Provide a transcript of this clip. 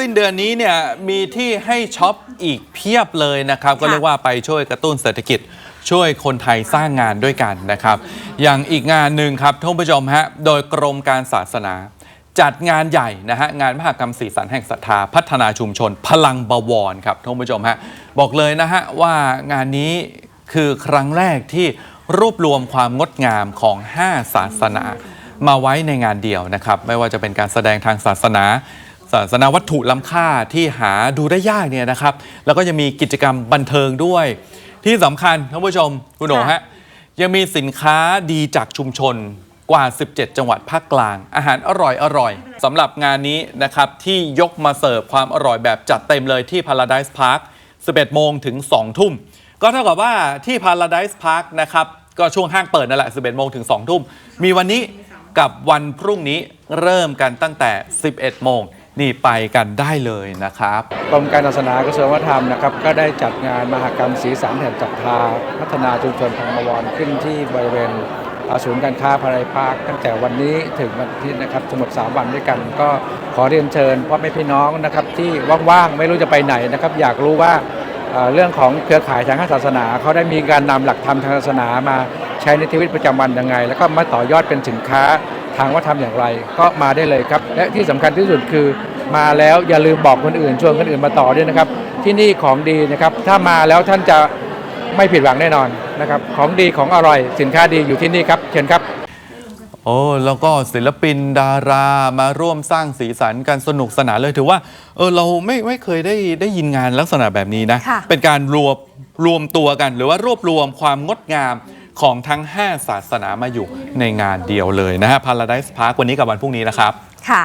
สิ้นเดือนนี้เนี่ยมีที่ให้ช็อปอีกเพียบเลยนะครับ ก็เรียกว่าไปช่วยกระตุ้นเศรษฐกิจ ช่วยคนไทยสร้างงานด้วยกันนะครับ อย่างอีกงานหนึ่งครับท่านผู้ชมฮะโดยกรมการศาสนา จัดงานใหญ่นะฮะงานมหกรรมสีสันแห่งศรัทธาพัฒนาชุมชน พลังบวรครับท่านผู้ชมฮะบอกเลยนะฮะว่างานนี้คือครั้งแรกที่รวบรวมความงดงามของ 5 ศาสนา มาไว้ในงานเดียวนะครับ ไม่ว่าจะเป็นการแสดงทางศาสนา ศาสนาวัตถุล้ำค่าที่หาดูได้ยากเนี่ยนะครับ แล้วก็จะมีกิจกรรมบันเทิงด้วย ที่สำคัญท่านผู้ชมคุณโหนฮะยังมีสินค้าดีจากชุมชนกว่า 17 จังหวัดภาคกลาง อาหารอร่อยอร่อยสำหรับงานนี้นะครับ ที่ยกมาเสิร์ฟความอร่อยแบบจัดเต็มเลยที่ Paradise Park 11 โมงถึง 2 ทุ่ม ก็เท่ากับว่าที่ Paradise Park นะครับ ก็ช่วงห้างเปิดนั่นแหละ 11 โมงถึง 2 ทุ่ม มีวันนี้กับวันพรุ่งนี้เริ่มกันตั้งแต่ 11 โมง นี่ไปกันได้เลยนะครับ กรมการศาสนากระทรวงวัฒนธรรมนะครับก็ได้จัดงานมหกรรมสีสันแห่งศรัทธาพัฒนาชุมชนพังมวรขึ้นที่บริเวณศูนย์การค้าพารายพาคตั้งแต่วันนี้ถึงวันทิตย์นะครับทั้งหมด3วันด้วยกัน ก็ขอเรียนเชิญพ่อแม่พี่น้องนะครับที่ว่างๆไม่รู้จะไปไหนนะครับอยากรู้ว่าเอ่อเรื่องของเครือข่ายทางศาสนาเขาได้มีการนำหลักธรรมทางศาสนามาใช้ในชีวิตประจำวันยังไง แล้วก็มาต่อยอดเป็นสินค้า ทางวัฒนธรรมอย่างไร ก็มาได้เลยครับ และที่สำคัญที่สุดคือมาแล้วอย่าลืมบอกคนอื่นชวนคนอื่นมาต่อด้วยนะครับ ที่นี่ของดีนะครับ ถ้ามาแล้วท่านจะไม่ผิดหวังแน่นอนนะครับ ของดีของอร่อยสินค้าดีอยู่ที่นี่ครับเชิญครับ โอ้แล้วก็ศิลปินดารามาร่วมสร้างสีสันกันสนุกสนานเลยถือว่าเออเราไม่ไม่เคยได้ได้ยินงานลักษณะแบบนี้นะค่ะเป็นการรวบรวมตัวกัน หรือว่ารวบรวมความงดงาม ของทั้ง 5 ศาสนามาอยู่ในงานเดียวเลยนะฮะ Paradise Park วันนี้กับวันพรุ่งนี้นะครับ ค่ะ